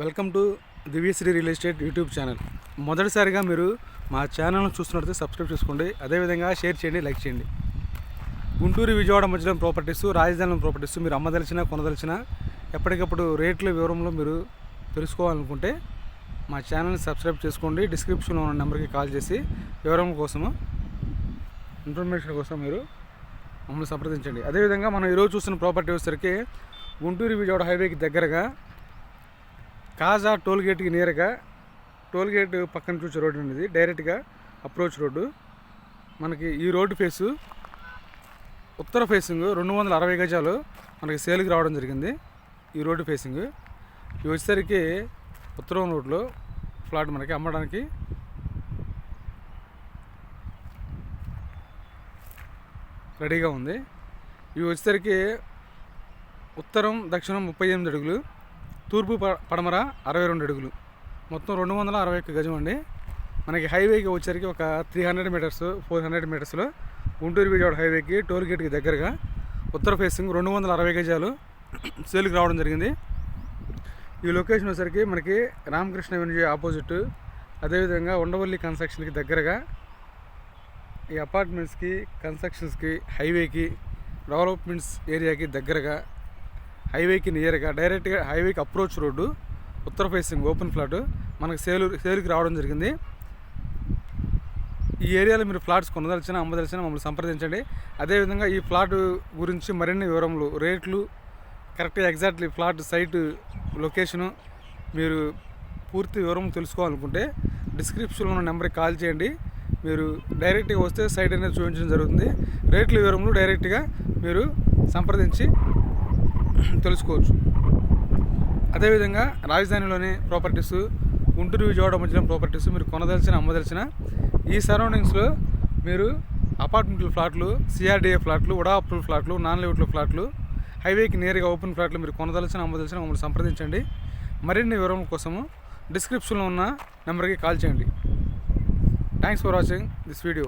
Welcome to Divyasri real estate YouTube channel. మొదటిసారిగా మీరు మా ఛానల్ను చూస్తున్నట్లయితే సబ్స్క్రైబ్ చేసుకోండి. అదేవిధంగా షేర్ చేయండి లైక్ చేయండి. గుంటూరు విజయవాడ మధ్యలో ప్రాపర్టీస్ రాజధాని ప్రాపర్టీస్ మీరు అమ్మదలిచిన కొనదలిచిన ఎప్పటికప్పుడు రేట్ల వివరంలో మీరు తెలుసుకోవాలనుకుంటే మా ఛానల్ని సబ్స్క్రైబ్ చేసుకోండి. డిస్క్రిప్షన్లో ఉన్న నెంబర్కి కాల్ చేసి వివరం కోసము ఇన్ఫర్మేషన్ కోసం మీరు మమ్మల్ని సంప్రదించండి. అదేవిధంగా మనం ఈరోజు చూస్తున్న ప్రాపర్టీ వచ్చేసరికి గుంటూరు విజయవాడ హైవేకి దగ్గరగా కాజా టోల్ గేట్కి నేరుగా టోల్ గేట్ పక్కన చూసే రోడ్డు అనేది డైరెక్ట్గా అప్రోచ్ రోడ్డు. మనకి ఈ రోడ్డు ఫేసు ఉత్తర ఫేసింగ్ రెండు వందల అరవై గజాలు మనకి సేల్కి రావడం జరిగింది ఈ రోడ్డు ఫేసింగ్. ఇవి వచ్చేసరికి ఉత్తరం రోడ్లో ఫ్లాట్ మనకి అమ్మడానికి రెడీగా ఉంది. ఇవి వచ్చేసరికి ఉత్తరం దక్షిణం ముప్పై ఎనిమిది అడుగులు. తూర్పు పడమర అరవై రెండు అడుగులు. మొత్తం రెండు వందల అరవై ఒక్క గజం అండి. మనకి హైవేకి వచ్చేసరికి ఒక three hundred metres four hundred మీటర్స్లో Guntur Vijayawada హైవేకి టోల్ గేట్కి దగ్గరగా ఉత్తర ఫేసింగ్ రెండు వందల అరవై గజాలు సేల్కి రావడం జరిగింది. ఈ లొకేషన్ వచ్చేసరికి మనకి రామకృష్ణ వెన్యూ ఆపోజిట్ అదేవిధంగా ఉండవల్లి కన్స్ట్రక్షన్కి దగ్గరగా ఈ అపార్ట్మెంట్స్కి కన్స్ట్రక్షన్స్కి హైవేకి డెవలప్మెంట్స్ ఏరియాకి దగ్గరగా హైవేకి నియర్గా డైరెక్ట్గా హైవేకి అప్రోచ్ రోడ్డు ఉత్తర ఫేసింగ్ ఓపెన్ ఫ్లాట్ మనకు సేలు సేలుకి రావడం జరిగింది. ఈ ఏరియాలో మీరు ఫ్లాట్స్ కొనదలిచిన అమ్మదలిచిన మమ్మల్ని సంప్రదించండి. అదేవిధంగా ఈ ఫ్లాట్ గురించి మరిన్ని వివరములు రేట్లు కరెక్ట్గా ఎగ్జాక్ట్లీ ఫ్లాట్ సైట్ లొకేషను మీరు పూర్తి వివరం తెలుసుకోవాలనుకుంటే డిస్క్రిప్షన్లో ఉన్న నెంబర్కి కాల్ చేయండి. మీరు డైరెక్ట్గా వస్తే సైట్ అనేది చూపించడం జరుగుతుంది. రేట్ల వివరములు డైరెక్ట్గా మీరు సంప్రదించి తెలుసుకోవచ్చు. అదేవిధంగా రాజధానిలోని ప్రాపర్టీస్ గుంటూరు విజయవాడ మధ్యలో ప్రాపర్టీస్ మీరు కొనదలిచిన అమ్మదలిచిన ఈ సరౌండింగ్స్లో మీరు అపార్ట్మెంట్ ఫ్లాట్లు సిఆర్డిఏ ఫ్లాట్లు ఉడా ఫ్లాట్లు నాన్ లిమిటెడ్ ఫ్లాట్లు హైవేకి నేరుగా ఓపెన్ ఫ్లాట్లు మీరు కొనదలిచిన అమ్మదలిచిన మమ్మల్ని సంప్రదించండి. మరిన్ని వివరముల కోసము డిస్క్రిప్షన్లో ఉన్న నెంబర్కి కాల్ చేయండి. Thanks for watching this video